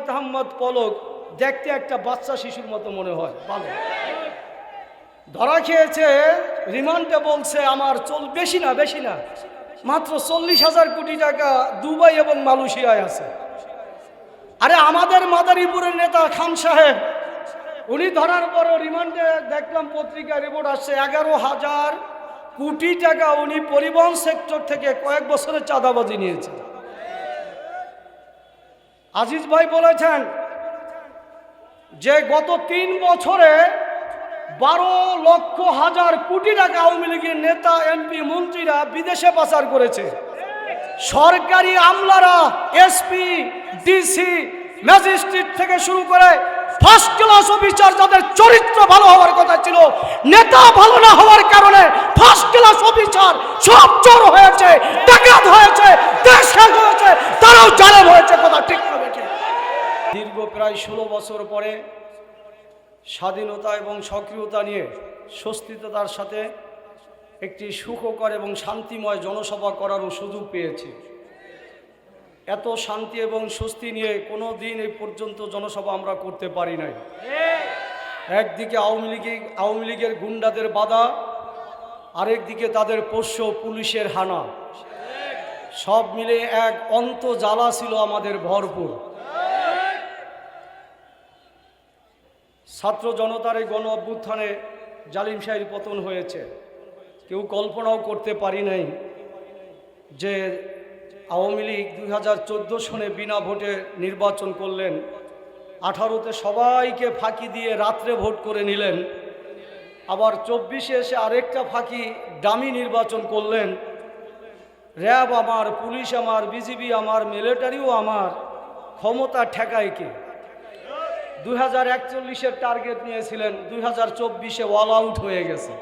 ইনায়ত আহমদ পলক দেখতে একটা বাচ্চা শিশুর মতো মনে হয়। ভালো ধরা খেয়েছে, রিমান্ডে বলছে, আমার চল বেশি না বেশি না। মাত্র চল্লিশ হাজার কোটি টাকা দুবাই এবং মালয়েশিয়ায় আছে। আরে আমাদের মাদারীপুরের নেতা খান সাহেব, উনি ধরার পরও রিমান্ডে দেখলাম পত্রিকায় রিপোর্ট আসছে, এগারো হাজার কোটি টাকা উনি পরিবহন সেক্টর থেকে কয়েক বছরের চাঁদাবাজি নিয়েছে আজিজ ভাই বলেছেন যে গত তিন বছরে বারো লক্ষ হাজার কোটি টাকা আওয়ামী লীগের নেতা, এমপি, মন্ত্রীরা বিদেশে পাচার করেছে সরকারি আমলারা, এসপি, ডিসি, ম্যাজিস্ট্রেট থেকে শুরু করে ফার্স্ট ক্লাস অফিসার যাদের চরিত্র ভালো হওয়ার কথা ছিল, নেতা ভালো না হওয়ার কারণে ফার্স্ট ক্লাস অফিসার সব চোর হয়েছে, ডাকাত হয়েছে, দেশ হয়েছে, তারাও জালেম হয়েছে, কথা ঠিক? দীর্ঘ প্রায় ষোলো বছর পরে স্বাধীনতা এবং সক্রিয়তা নিয়ে স্বস্তিতার সাথে একটি সুখকর এবং শান্তিময় জনসভা করারও সুযোগ পেয়েছি। এত শান্তি এবং স্বস্তি নিয়ে কোনো দিন এই পর্যন্ত জনসভা আমরা করতে পারি নাই। একদিকে আওয়ামী লীগে, আওয়ামী লীগের গুন্ডাদের বাধা, আরেকদিকে তাদের পোষ্য পুলিশের হানা। সব মিলে এক অন্ত জ্বালা ছিল আমাদের ভরপুর। ছাত্র জনতার এই গণ অভ্যুত্থানে জালিম শাহীর পতন হয়েছে। কেউ কল্পনাও করতে পারি নাই যে আওয়ামী লীগ দুই হাজার চোদ্দ সনে বিনা ভোটে নির্বাচন করলেন, আঠারোতে সবাইকে ফাঁকি দিয়ে রাত্রে ভোট করে নিলেন, আবার চব্বিশে এসে আরেকটা ফাঁকি দামি নির্বাচন করলেন। র্যাব আমার, পুলিশ আমার, বিজিবি আমার, মিলিটারিও আমার, ক্ষমতা ঠেকায় কে? দুই হাজার একচল্লিশের টার্গেট নিয়েছিলেন, দুই হাজার চব্বিশে আউট হয়ে গেছে।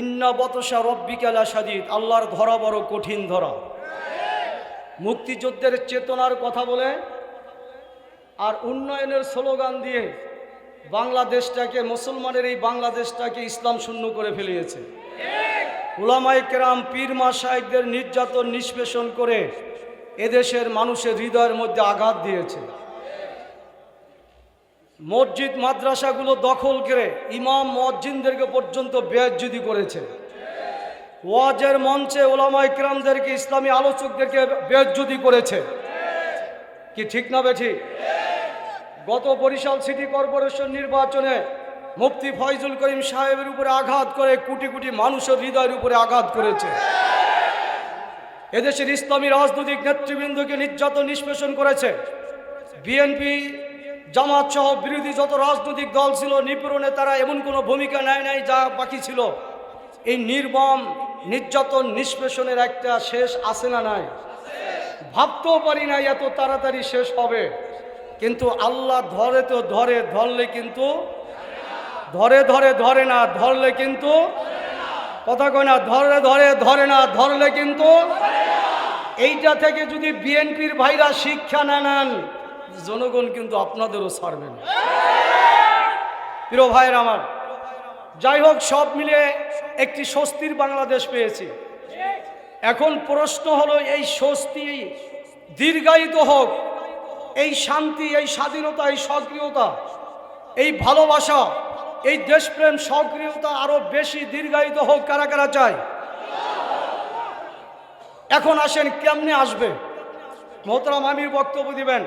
ইন্না বতসা রব্বিকালা সাজিদ আল্লাহর ধরা বড় কঠিন ধরা। মুক্তিযুদ্ধের চেতনার কথা বলে, আর উন্নয়নের স্লোগান দিয়ে বাংলাদেশটাকে, মুসলমানের এই বাংলাদেশটাকে ইসলাম শূন্য করে ফেলিয়েছে। উলামাই কেরাম, পীর মা সাহেবদের নির্যাতন, নিষ্পেষণ করে এদেশের মানুষের হৃদয়ের মধ্যে আঘাত দিয়েছে। মসজিদ মাদ্রাসাগুলো দখল করে ইমাম মসজিদদেরকে পর্যন্ত বেয়াজ্জুদি করেছে। ওয়াজের মঞ্চে ওলামা ইকরামদেরকে, ইসলামী আলোচকদেরকে বেয়াজ্জুদি করেছে। কি ঠিক না বেঠি? গত বরিশাল সিটি কর্পোরেশন নির্বাচনে মুফতি ফয়জুল করিম সাহেবের উপরে আঘাত করে কোটি কোটি মানুষের হৃদয়ের উপরে আঘাত করেছে। এদেশের ইসলামী রাজনৈতিক নেতৃবৃন্দকে নির্যাতন নিষ্পেষণ করেছে। বিএনপি জামাত সহ বিরোধী যত রাজনৈতিক দল ছিল, নিপীড়নে তারা এমন কোনো ভূমিকা নেয় নাই যা বাকি ছিল। এই নির্মম, নির্যাতন, নিষ্পেষণের একটা শেষ আসে না নাই? ভাবতেও পারি না এত তাড়াতাড়ি শেষ হবে। কিন্তু আল্লাহ ধরে তো ধরে, ধরলে কিন্তু ধরে ধরে ধরে না, ধরলে কিন্তু কথা কয় না, ধরে ধরে ধরে না, ধরলে কিন্তু এইটা থেকে যদি বিএনপির ভাইরা শিক্ষা না নেন জনগণ কিন্তু আপনাদেরও ছাড়বে না। প্রিয় ভাইয়ের আমার, যাই হোক, সব মিলে একটি স্বস্তির বাংলাদেশ পেয়েছি। এখন প্রশ্ন হলো, এই স্বস্তি দীর্ঘায়িত হোক, এই শান্তি, এই স্বাধীনতা, এই সক্রিয়তা, এই ভালোবাসা, এই দেশপ্রেম সক্রিয়তা আরও বেশি দীর্ঘায়িত হোক, কারা কারা চায়? এখন আসেন, কেমনে আসবে? মোহতরাম আমির বক্তব্য দিবেন।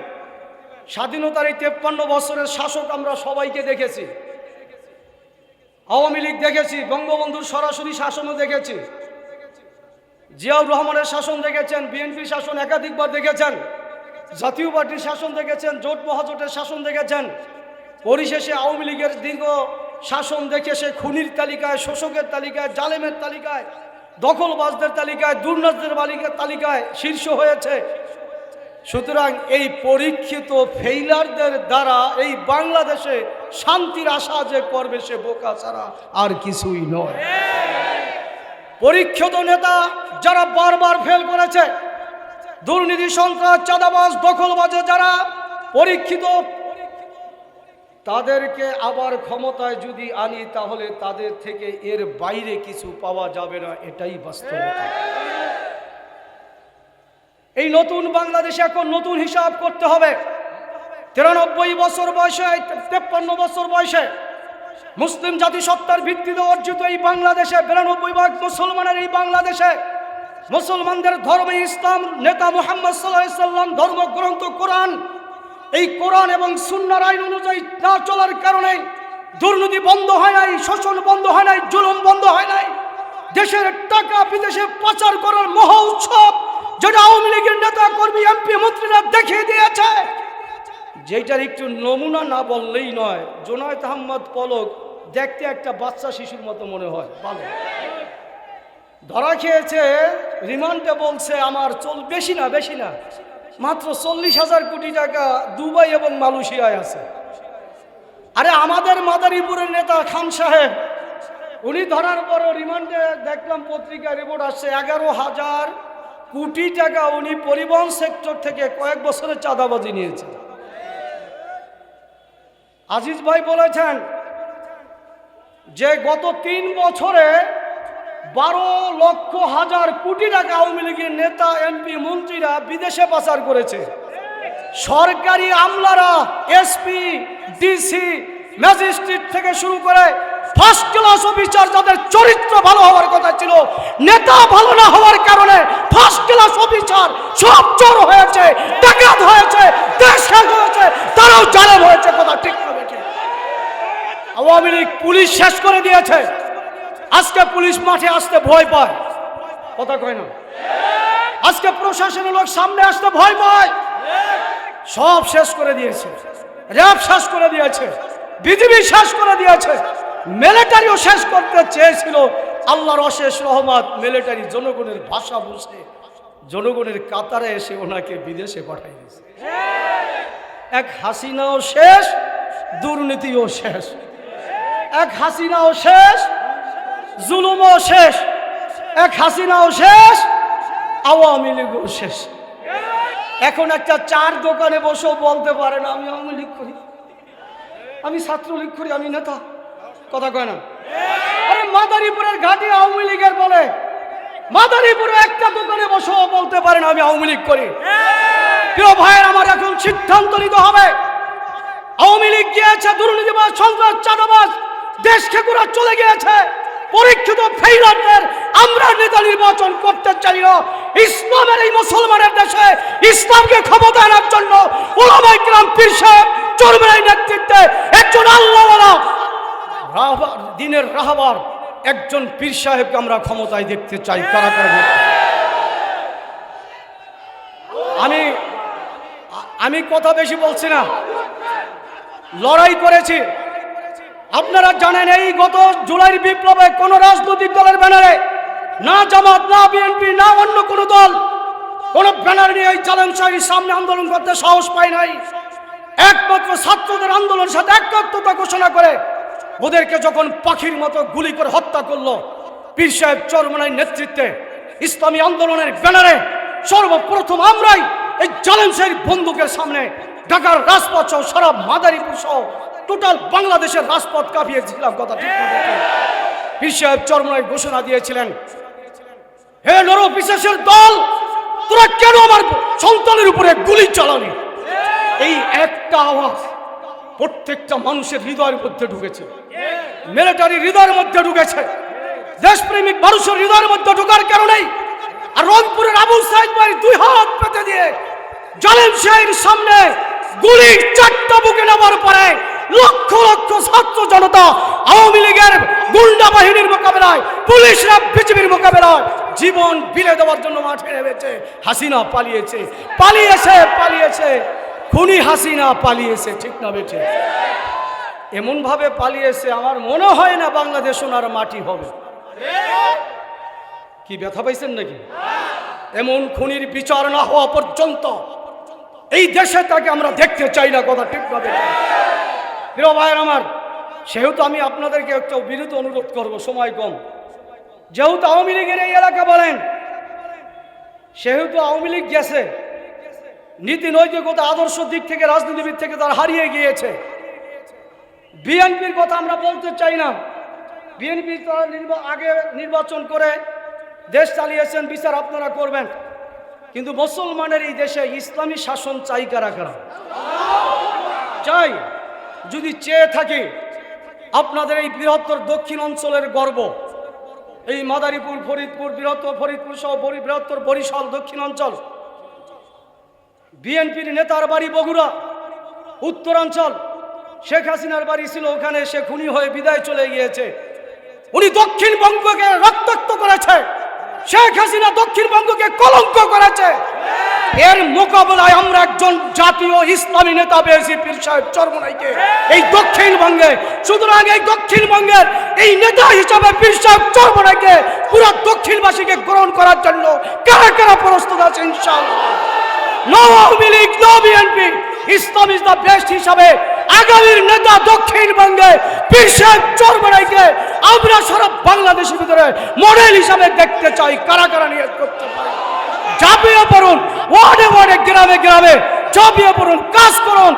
স্বাধীনতার এই তেপ্পান্ন বছরের শাসক আমরা সবাইকে দেখেছি। আওয়ামী লীগ দেখেছি, বঙ্গবন্ধুর সরাসরি শাসনও দেখেছি। জিয়াউর রহমানের শাসন দেখেছেন বিএনপির শাসন একাধিকবার দেখেছেন, জাতীয় পার্টির শাসন দেখেছেন, জোট মহাজোটের শাসন দেখেছেন। পরিশেষে আওয়ামী লীগের দীর্ঘ শাসন দেখে সে খুনির তালিকায়, শোষকের তালিকায়, জালেমের তালিকায়, দখলবাজদের তালিকায় দুর্নাথদের বালিকার তালিকায় শীর্ষ হয়েছে। সুতরাং এই পরীক্ষিত ফেইলারদের দ্বারা এই বাংলাদেশে শান্তির আশা যে করবে সে বোকা ছাড়া আর কিছুই নয়। পরীক্ষিত নেতা যারা বারবার ফেল করেছে, দুর্নীতি, সন্ত্রাস, চাঁদাবাজ, দখলবাজে যারা পরীক্ষিত, তাদেরকে আবার ক্ষমতায় যদি আনি তাহলে তাদের থেকে এর বাইরে কিছু পাওয়া যাবে না, এটাই বাস্তবতা। এই নতুন বাংলাদেশে এখন নতুন হিসাব করতে হবে। তিরানব্বই বছর বয়সে, তেপ্পান্ন বছর বয়সে মুসলিম জাতিসত্তার ভিত্তিতে অর্জিত এই বাংলাদেশে, বিরানব্বই ভাগ মুসলমানের এই বাংলাদেশে মুসলমানদের ধর্মে ইসলাম, নেতা মোহাম্মদ সাল্লাহ সাল্লাম ধর্মগ্রন্থ, কোরআন, এই কোরআন এবং সুন্নার আইন অনুযায়ী না চলার কারণে দুর্নীতি বন্ধ হয় নাই, শোষণ বন্ধ হয় নাই, জুলুম বন্ধ হয় নাই। দেশের টাকা বিদেশে পাচার করার মহা উৎসব যেটা আওয়ামী লীগের নেতা কর্মী এমপি মন্ত্রীরা দেখিয়ে দিয়েছে। যেটার একটু নমুনা না বললেই নয়, জোনায়দ আহমদ পলক দেখতে একটা বাচ্চা শিশুর মতো মনে হয়। ভালো ধরা খেয়েছে, রিমান্ডে বলছে আমার চল, বেশি না বেশি না। মাত্র চল্লিশ হাজার কোটি টাকা দুবাই এবং মালয়েশিয়ায় আছে। আরে আমাদের মাদারীপুরের নেতা খান সাহেব, উনি ধরার পরও রিমান্ডে দেখলাম পত্রিকায় রিপোর্ট আসছে, এগারো হাজার কোটি টাকা উনি পরিবহন সেক্টর থেকে কয়েক বছরের চাঁদাবাজি নিয়েছে আজিজ ভাই বলেছেন যে গত তিন বছরে বারো লক্ষ হাজার কোটি টাকা আওয়ামী লীগের নেতা, এমপি, মন্ত্রীরা বিদেশে পাচার করেছে। সরকারি আমলারা, এসপি, ডিসি, ম্যাজিস্ট্রেট থেকে শুরু করে ফার্স্ট ক্লাস অফিসার যাদের চরিত্র ভালো হওয়ার কথা ছিল, নেতা ভালো না হওয়ার কারণে ফার্স্ট ক্লাস অফিসার সব চোর হয়েছে, ডাকাত হয়েছে দেশ হয়েছে, তারাও জালেম হয়েছে কথা ঠিক? আওয়ামী লীগ পুলিশ শেষ করে দিয়েছে। আজকে পুলিশ মাঠে আসতে ভয় পায়। কথা কয় না? আজকে প্রশাসনের লোক সামনে আসতে ভয় পায়। সব শেষ করে দিয়েছে। র্যাব শেষ করে দিয়েছে। বিজিবি শেষ করে দিয়েছে। মিলিটারিও শেষ করতে চেয়েছিল। আল্লাহর অশেষ রহমত মিলিটারি জনগণের ভাষা বুঝে জনগণের কাতারে এসে ওনাকে বিদেশে পাঠাই দিয়েছে। এক হাসিনাও শেষ, দুর্নীতিও শেষ। এক হাসিনাও শেষ, জুলুমও শেষ। এক হাসিনাও শেষ, আওয়ামী লীগও শেষ। এখন একটা চার দোকানে বসেও বলতে পারে না, আমি আওয়ামী লীগ করি। আমি ছাত্রলীগ করি, আমি নেতা। কথা কয় না? আরে মাদারীপুরের ঘাটি আওয়ামী লীগের বলে। মাদারীপুরে একটা দোকানে বসেও বলতে পারেন আমি আওয়ামী লীগ করি। প্রিয় ভাইয়ের, আমার এখন সিদ্ধান্ত নিতে হবে। আওয়ামী লীগ গিয়েছে, দুর্নীতিবাজ, সন্ত্রাস, চাঁদাবাজ, দেশ খেকুরা চলে গিয়েছে। পরীক্ষিত ফেইলারদের আমরা নেতা নির্বাচন করতে চাই না। ইসলামের এই মুসলমানের দেশে ইসলামকে ক্ষমতা আনার জন্য ওলামাই গ্রাম পীর সাহেব, চরমের নেতৃত্বে একজন আল্লাহওয়ালা রাহবার, দিনের রাহবার, একজন পীর সাহেবকে আমরা ক্ষমতায় দেখতে চাই, কারা কারা আমি আমি কথা বেশি বলছি না। লড়াই করেছি। আপনারা জানেন এই গত জুলাই বিপ্লবে কোন রাজনৈতিক দলের ব্যানারে না জামাত, না বিএনপি, না অন্য কোন দল কোন ব্যানার নিয়ে এই শাহীর সামনে আন্দোলন করতে সাহস পায় নাই। একমাত্র ছাত্রদের আন্দোলনের সাথে একাত্মতা ঘোষণা করে ওদেরকে যখন পাখির মতো গুলি করে হত্যা করল, পীর সাহেব চরমনার নেতৃত্বে ইসলামী আন্দোলনের ব্যানারে সর্বপ্রথম আমরাই এই জালেম বন্দুকের সামনে ঢাকার রাজপথ সহ সারা মাদারীপুর সহ টোটাল বাংলাদেশের রাজপথ কাঁপিয়েছিলাম কথা ঠিক পীর সাহেব চরমনায় ঘোষণা দিয়েছিলেন, হে নর বিশেষের দল, তোরা কেন আমার সন্তানের উপরে গুলি চালানি এই একটা আওয়াজ প্রত্যেকটা মানুষের হৃদয়ের মধ্যে ঢুকেছে। মিলিটারি হৃদয়ের মধ্যে ঢুকেছে। দেশপ্রেমিক মানুষের হৃদয়ের মধ্যে ঢোকার কারণেই আর রংপুরের আবু ভাই দুই হাত পেতে দিয়ে জালেম শাহের সামনে গুলি চারটা বুকে নেওয়ার পরে লক্ষ লক্ষ ছাত্র জনতা আওয়ামী লীগের গুন্ডা বাহিনীর মোকাবেলায়, পুলিশরা বিজেপির মোকাবেলায় জীবন বিলে দেওয়ার জন্য মাঠে নেমেছে, হাসিনা পালিয়েছে পালিয়েছে পালিয়েছে। খুনি হাসিনা পালিয়েছে, ঠিক না বেঠে? এমন ভাবে পালিয়েছে, আমার মনে হয় না বাংলাদেশ ওনার মাটি হবে। কি ব্যথা পাইছেন নাকি? এমন খুনির বিচার না হওয়া পর্যন্ত এই দেশে তাকে আমরা দেখতে চাই না কথা, ঠিক না প্রিয় ভাইয়ের আমার, সেহেতু আমি আপনাদেরকে একটা বিরুদ্ধ অনুরোধ করব, সময় কম। যেহেতু আওয়ামী লীগের এই এলাকা বলেন, সেহেতু আওয়ামী লীগ গেছে নীতি নৈতিকতা, আদর্শ দিক থেকে, রাজনীতিবিদ থেকে তারা হারিয়ে গিয়েছে। বিএনপির কথা আমরা বলতে চাই না। বিএনপি তারা আগে নির্বাচন করে দেশ চালিয়েছেন, বিচার আপনারা করবেন। কিন্তু মুসলমানের এই দেশে ইসলামী শাসন চাই কারা কারা? চাই। যদি চেয়ে থাকে, আপনাদের এই বৃহত্তর দক্ষিণ অঞ্চলের গর্ব। এই মাদারীপুর, ফরিদপুর, বৃহত্তর ফরিদপুর সহ বৃহত্তর বরিশাল দক্ষিণ অঞ্চল। বিএনপির নেতার বাড়ি বগুড়া, উত্তরাঞ্চল। শেখ হাসিনার বাড়ি ছিল ওখানে, সে খুনি হয়ে বিদায় চলে গিয়েছে। উনি দক্ষিণবঙ্গকে রক্তাক্ত করেছে। শেখ হাসিনা দক্ষিণবঙ্গকে কলঙ্ক করেছে। এর মোকাবেলায় আমরা একজন জাতীয় ইসলামী নেতা পেয়েছি, পীর সাহেব চরমনাইকে। এই দক্ষিণবঙ্গে, সুতরাং এই দক্ষিণবঙ্গের এই নেতা হিসাবে পীর সাহেব চরমনাইকে পুরো দক্ষিণবাসীকে গ্রহণ করার জন্য কারা কারা প্রস্তুত আছে, ইনশাআল্লাহ। No Awami League no BNP Islam is the best হিসাবে আগামীর নেতা দক্ষিণবঙ্গে বিশ্বের সাহেব চরমনাইকে আমরা সারা বাংলাদেশের ভিতরে মডেল হিসাবে দেখতে চাই, কারা কারা নিয়ে করতে পারি। ঝাঁপিয়ে পড়ুন, ওয়ার্ডে ওয়ার্ডে, গ্রামে গ্রামে ঝাঁপিয়ে পড়ুন, কাজ করুন